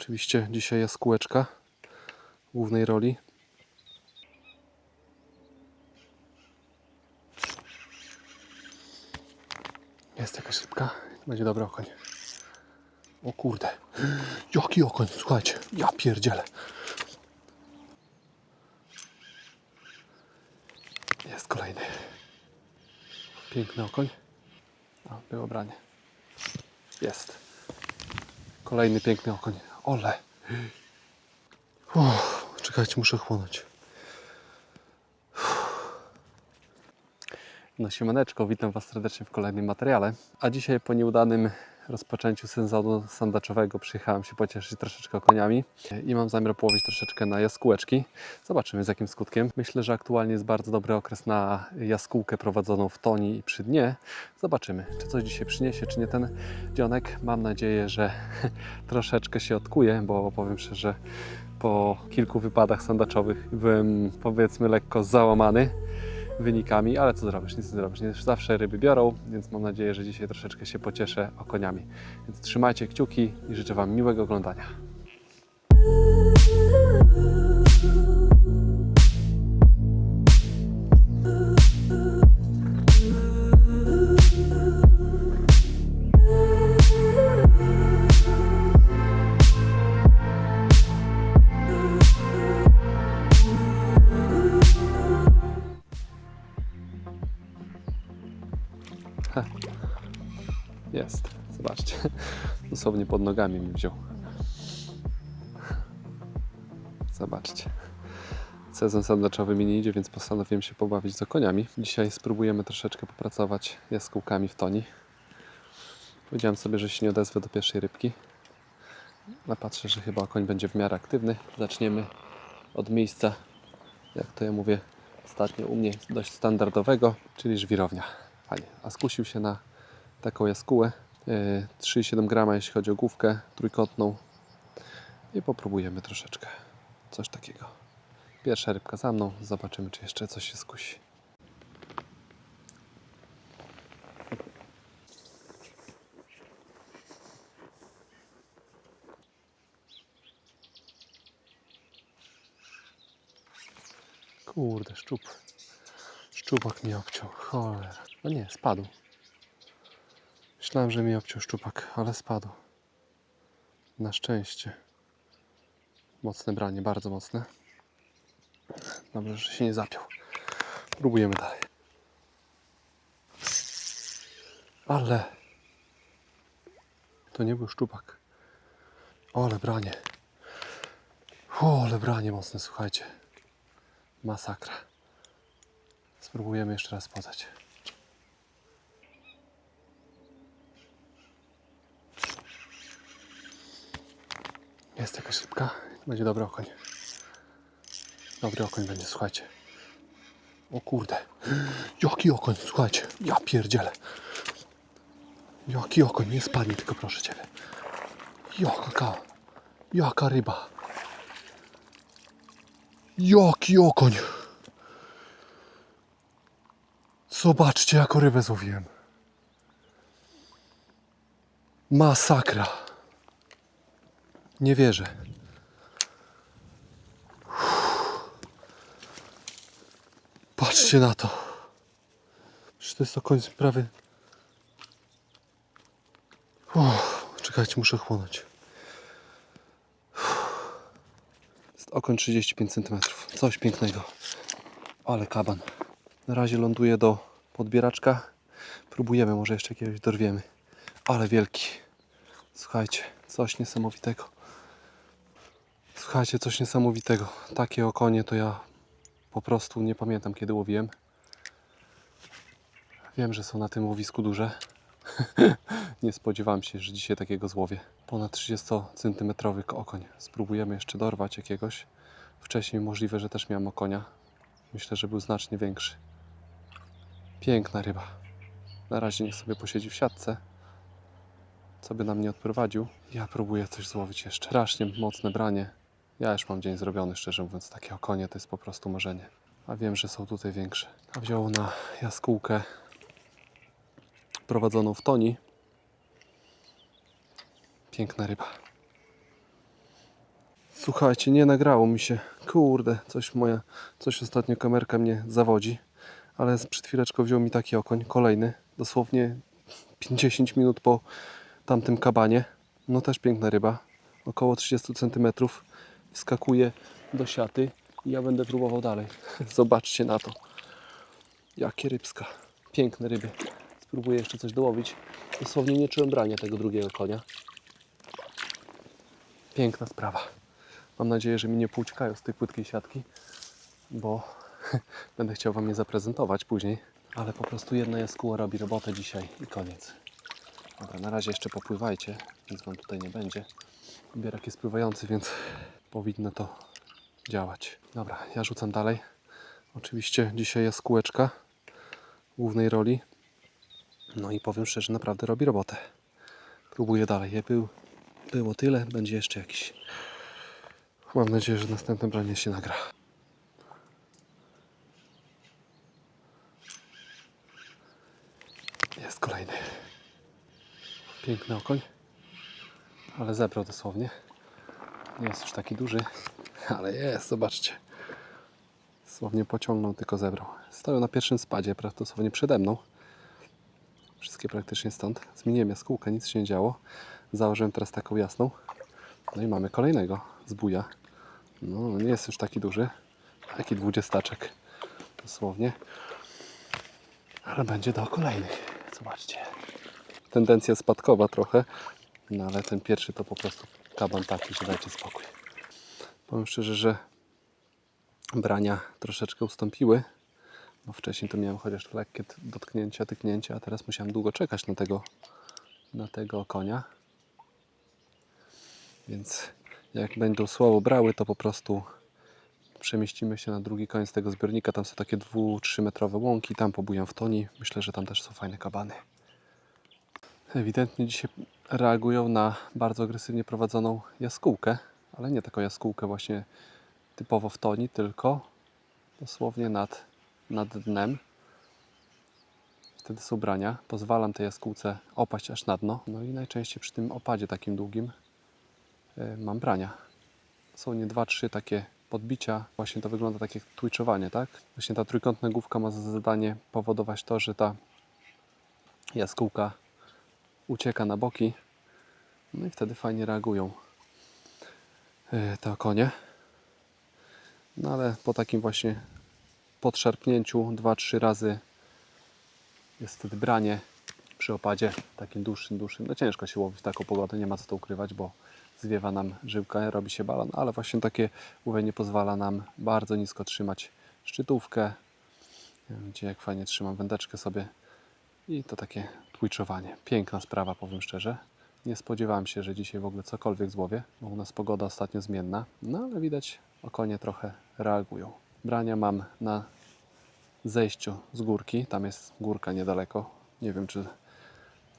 Oczywiście dzisiaj jest kółeczka głównej roli. Jest jakaś rybka. Będzie dobry okoń. O kurde. Jaki okoń, słuchajcie. Ja pierdzielę. Jest kolejny. Piękny okoń. O, było branie. Jest. Kolejny piękny okoń. Ole. Uff, czekajcie, muszę chłonąć. No siemaneczko, witam Was serdecznie w kolejnym materiale. A dzisiaj po nieudanym rozpoczęciu sezonu sandaczowego przyjechałem się pocieszyć troszeczkę koniami i mam zamiar połowić troszeczkę na jaskółeczki. Zobaczymy z jakim skutkiem. Myślę, że aktualnie jest bardzo dobry okres na jaskółkę prowadzoną w toni i przy dnie. Zobaczymy, czy coś dzisiaj przyniesie, czy nie ten dzionek. Mam nadzieję, że troszeczkę się odkuje, bo powiem szczerze, po kilku wypadach sandaczowych byłem powiedzmy lekko załamany wynikami, ale co zrobisz, nic nie zrobisz. Nie zawsze ryby biorą, więc mam nadzieję, że dzisiaj troszeczkę się pocieszę okoniami. Więc trzymajcie kciuki i życzę Wam miłego oglądania. Jest, zobaczcie. Dosłownie pod nogami mi wziął. Zobaczcie. Sezon sandaczowy mi nie idzie, więc postanowiłem się pobawić z koniami. Dzisiaj spróbujemy troszeczkę popracować jaskółkami w toni. Powiedziałem sobie, że się nie odezwę do pierwszej rybki. Ale patrzę, że chyba koń będzie w miarę aktywny. Zaczniemy od miejsca, jak to ja mówię ostatnio u mnie, dość standardowego, czyli żwirownia. Fajnie. A skusił się na taką jaskółę. e, 3,7 grama jeśli chodzi o główkę trójkątną. I popróbujemy troszeczkę coś takiego. Pierwsza rybka za mną. Zobaczymy, czy jeszcze coś się skusi. Kurde, szczup. Szczupak mi obciął. Cholera. No nie, spadł. Myślałem, że mi obciął szczupak, ale spadł. Na szczęście. Mocne branie, bardzo mocne. Dobrze, że się nie zapiął. Próbujemy dalej. Ale to nie był szczupak. O, ale branie. O, ale branie mocne, słuchajcie. Masakra. Spróbujemy jeszcze raz podać. Jest jakaś rybka. Będzie dobry okoń. Dobry okoń będzie, słuchajcie. O kurde. Jaki okoń, słuchajcie. Ja pierdzielę. Jaki okoń, nie spadnij tylko proszę Ciebie. Jaka, jaka ryba. Jaki okoń. Zobaczcie, jaką rybę złowiłem. Masakra. Nie wierzę. Patrzcie na to. Przecież to jest okoń prawie... Uff, czekajcie, muszę chłonąć. Jest okoń 35 cm. Coś pięknego. Ale kaban. Na razie ląduje do podbieraczka. Próbujemy, może jeszcze jakiegoś dorwiemy. Ale wielki. Słuchajcie, coś niesamowitego. Słuchajcie, coś niesamowitego. Takie okonie to ja po prostu nie pamiętam kiedy łowiłem. Wiem, że są na tym łowisku duże. nie spodziewałem się, że dzisiaj takiego złowię. Ponad 30 cm okoń. Spróbujemy jeszcze dorwać jakiegoś. Wcześniej możliwe, że też miałem okonia. Myślę, że był znacznie większy. Piękna ryba. Na razie niech sobie posiedzi w siatce co by nam nie odprowadził. Ja próbuję coś złowić jeszcze. Strasznie mocne branie. Ja już mam dzień zrobiony, szczerze mówiąc. Takie okonie to jest po prostu marzenie. A wiem, że są tutaj większe. A wziął na jaskółkę prowadzoną w toni. Piękna ryba. Słuchajcie, nie nagrało mi się. Kurde, coś moja, coś ostatnio kamerka mnie zawodzi. Ale przed chwileczką wziął mi taki okoń, kolejny. Dosłownie 50 minut po tamtym kabanie. No też piękna ryba. Około 30 cm. Wskakuje do siaty i ja będę próbował dalej. Zobaczcie na to. Jakie rybska. Piękne ryby. Spróbuję jeszcze coś dołowić. Dosłownie nie czułem brania tego drugiego konia. Piękna sprawa. Mam nadzieję, że mi nie pouciekają z tej płytkiej siatki, bo będę chciał Wam je zaprezentować później. Ale po prostu jedna jaskóła robi robotę dzisiaj i koniec. Dobra, na razie jeszcze popływajcie, nic Wam tutaj nie będzie. Bierak jest pływający, więc powinno to działać. Dobra, ja rzucam dalej. Oczywiście dzisiaj jaskółeczka głównej roli. No i powiem szczerze, naprawdę robi robotę. Próbuję dalej. Je był, było tyle, będzie jeszcze jakiś. Mam nadzieję, że następne branie się nagra. Jest kolejny. Piękny okoń, ale zebrał dosłownie. Nie jest już taki duży, ale jest, zobaczcie. Dosłownie pociągnął, tylko zebrał. Stoją na pierwszym spadzie, pra- dosłownie przede mną. Wszystkie praktycznie stąd. Zmieniłem jaskółkę, nic się nie działo. Założyłem teraz taką jasną. No i mamy kolejnego z buja. No, nie jest już taki duży. Taki dwudziestaczek. Dosłownie. Ale będzie do kolejnych. Zobaczcie. Tendencja spadkowa trochę. No ale ten pierwszy to po prostu kaban taki, że dajcie spokój. Powiem szczerze, że brania troszeczkę ustąpiły. Bo wcześniej to miałem chociaż lekkie dotknięcia, tyknięcia, a teraz musiałem długo czekać na tego, na tego konia. Więc jak będą słabo brały, to po prostu przemieścimy się na drugi koniec tego zbiornika. Tam są takie 2-3 metrowe łąki, tam pobujam w toni. Myślę, że tam też są fajne kabany. Ewidentnie dzisiaj reagują na bardzo agresywnie prowadzoną jaskółkę, ale nie taką jaskółkę właśnie typowo w toni, tylko dosłownie nad, nad dnem. Wtedy są brania. Pozwalam tej jaskółce opaść aż na dno. No i najczęściej przy tym opadzie takim długim y, mam brania. Są nie dwa, trzy takie podbicia. Właśnie to wygląda tak jak twitchowanie, tak? Właśnie ta trójkątna główka ma za zadanie powodować to, że ta jaskółka ucieka na boki. No i wtedy fajnie reagują y, te konie. No ale po takim właśnie podszarpnięciu 2-3 razy jest wtedy branie przy opadzie takim dłuższym, dłuższym. No ciężko się łowi w taką pogodę, nie ma co to ukrywać, bo zwiewa nam żyłka, robi się balon, ale właśnie takie łowienie pozwala nam bardzo nisko trzymać szczytówkę, gdzie jak fajnie trzymam wędeczkę sobie i to takie twitchowanie. Piękna sprawa, powiem szczerze. Nie spodziewałem się, że dzisiaj w ogóle cokolwiek złowię, bo u nas pogoda ostatnio zmienna, no ale widać, okonie trochę reagują. Brania mam na zejściu z górki, tam jest górka niedaleko. Nie wiem, czy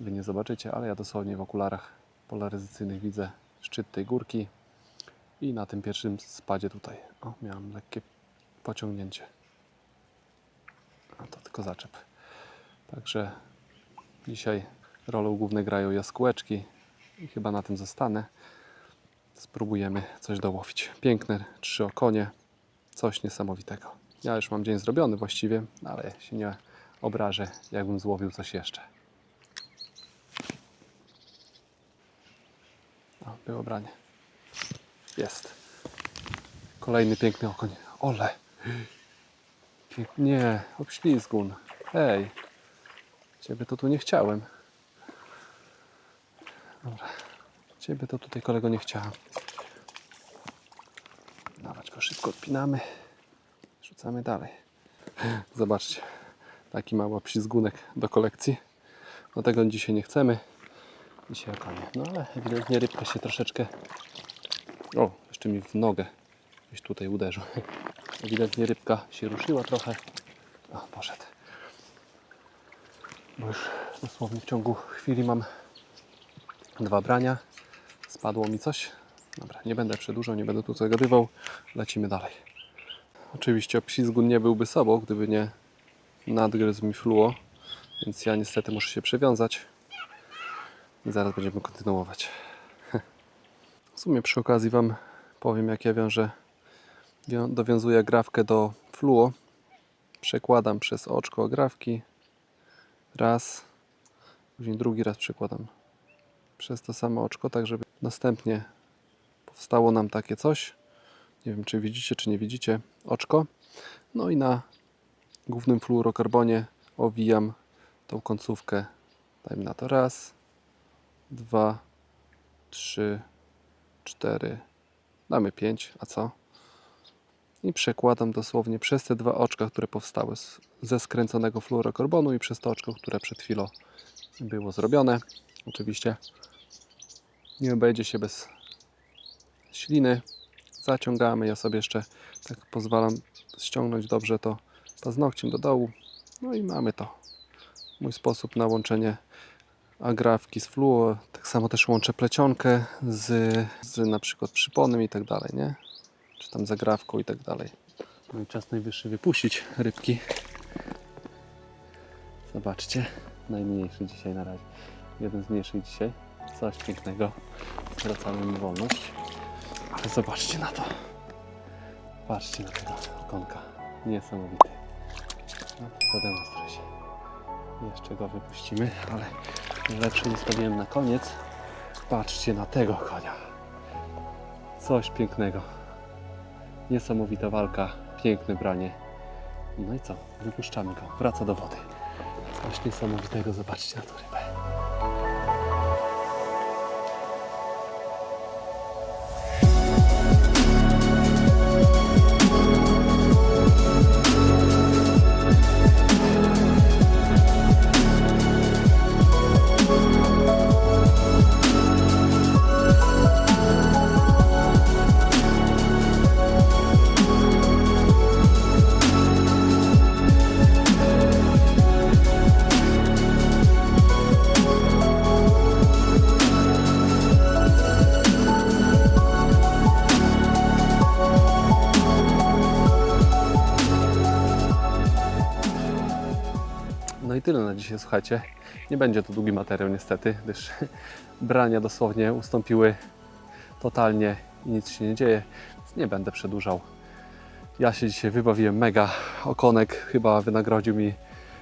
Wy nie zobaczycie, ale ja dosłownie w okularach polaryzacyjnych widzę szczyt tej górki i na tym pierwszym spadzie tutaj. O, miałem lekkie pociągnięcie. A to tylko zaczep. Także dzisiaj rolą główną grają jaskółeczki i chyba na tym zostanę. Spróbujemy coś dołowić. Piękne trzy okonie, coś niesamowitego. Ja już mam dzień zrobiony właściwie, ale się nie obrażę, jakbym złowił coś jeszcze. O, było branie. Jest. Kolejny piękny okoń. Ole. Nie, obślizgun. Hej. Ciebie to tu nie chciałem. Dobra. Ciebie to tutaj kolego nie chciałem. Dawać go szybko odpinamy. Rzucamy dalej. Zobaczcie. Taki mały obślizgunek do kolekcji. No tego dzisiaj nie chcemy. Dzisiaj okonie. No ale ewidentnie rybka się troszeczkę... O, jeszcze mi w nogę gdzieś tutaj uderzył. Ewidentnie rybka się ruszyła trochę. O, poszedł. Bo już dosłownie w ciągu chwili mam dwa brania. Spadło mi coś. Dobra, nie będę przedłużał, nie będę tu zagadywał. Lecimy dalej. Oczywiście obślizgun nie byłby sobą, gdyby nie nadgryzł mi fluo. Więc ja niestety muszę się przewiązać. Zaraz będziemy kontynuować. W sumie przy okazji Wam powiem jak ja wiążę, wią- dowiązuję agrawkę do fluo. Przekładam przez oczko agrawki. Raz. Później drugi raz przekładam przez to samo oczko, tak żeby następnie powstało nam takie coś. Nie wiem, czy widzicie, czy nie widzicie oczko. No i na głównym fluorokarbonie owijam tą końcówkę. Dajmy na to raz, dwa, trzy, cztery, damy pięć, a co? I przekładam dosłownie przez te dwa oczka, które powstały ze skręconego fluorokarbonu i przez to oczko, które przed chwilą było zrobione. Oczywiście nie obejdzie się bez śliny. Zaciągamy. Ja sobie jeszcze tak pozwalam ściągnąć dobrze to paznokciem do dołu. No i mamy to. Mój sposób na łączenie agrawki z fluo. Tak samo też łączę plecionkę z, z na przykład przyponem i tak dalej, nie? Tam z agrawką i tak dalej. No i czas najwyższy wypuścić rybki. Zobaczcie, najmniejszy dzisiaj na razie. Jeden z mniejszych dzisiaj. Coś pięknego. Zwracamy mu wolność. Ale zobaczcie na to. Patrzcie na tego okonka. Niesamowity. No to zademonstruję się. Jeszcze go wypuścimy, ale lepszy zostawiłem na koniec. Patrzcie na tego konia. Coś pięknego. Niesamowita walka, piękne branie. No i co? Wypuszczamy go. Wraca do wody. Coś niesamowitego. Zobaczcie na tą rybę. Na dzisiaj, słuchajcie. Nie będzie to długi materiał niestety, gdyż brania dosłownie ustąpiły totalnie i nic się nie dzieje, więc nie będę przedłużał. Ja się dzisiaj wybawiłem mega. Okonek chyba wynagrodził mi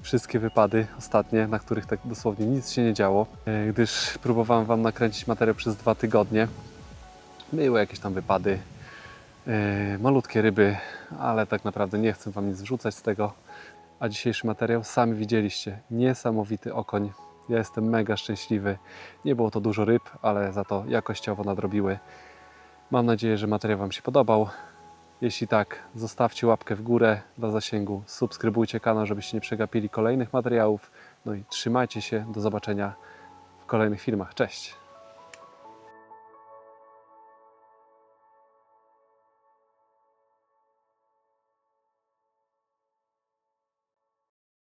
wszystkie wypady ostatnie, na których tak dosłownie nic się nie działo, e, gdyż próbowałem Wam nakręcić materiał przez dwa tygodnie. Były jakieś tam wypady, e, malutkie ryby, ale tak naprawdę nie chcę Wam nic wrzucać z tego. A dzisiejszy materiał sami widzieliście. Niesamowity okoń. Ja jestem mega szczęśliwy. Nie było to dużo ryb, ale za to jakościowo nadrobiły. Mam nadzieję, że materiał Wam się podobał. Jeśli tak, zostawcie łapkę w górę dla zasięgu, subskrybujcie kanał, żebyście nie przegapili kolejnych materiałów. No i trzymajcie się, do zobaczenia w kolejnych filmach. Cześć!